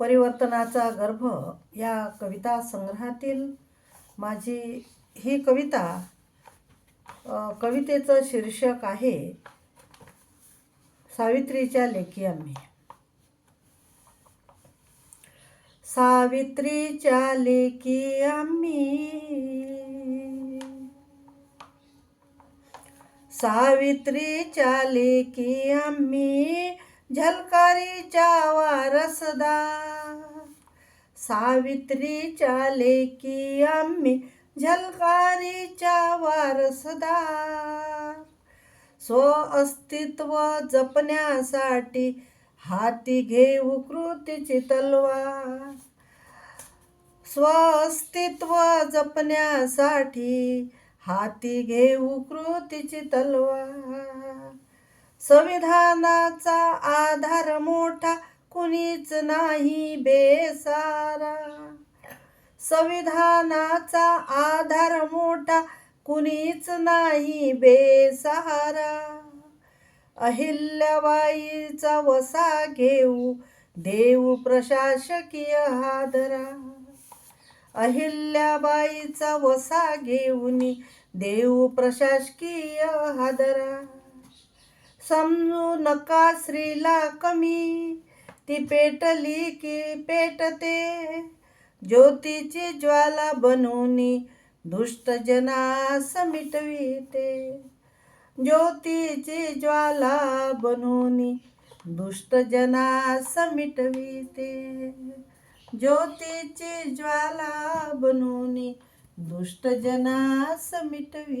परिवर्तनाचा गर्भ या कविता संग्रहातील माझी ही कविता कवितेचं शीर्षक आहे सावित्रीच्या लेखी आम्ही सावित्रीच्या लेखी आम्ही सावित्रीच्या लेखी आम्ही झलकारीच्या वारसदा. सावित्रीच्या लेकी आम्ही झलकारीच्या वारसदार स्व अस्तित्व जपण्यासाठी हाती घेऊ कृतीची तलवार. स्व अस्तित्व जपण्यासाठी हाती घेऊ कृतीची तलवार. संविधानाचा आधार मोठा कुणीच नाही बेसारा. संविधानाचा आधार मोठा कुणीच नाही बेसहारा अहिल्याबाईचा वसा घेऊ देऊ प्रशासकीय हादरा. अहिल्याबाईचा वसा घेऊन देऊ प्रशासकीय हादरा. समजू नका स्त्रीला कमी. ती पेटली की पेटते. ज्योतीची ज्वाला बनवून दुष्ट जनास मिटविते. ज्योतीची ज्वाला बनवून दुष्ट जनास मिटविते. ज्योतीची ज्वाला बनवून दुष्ट जनास मिटवी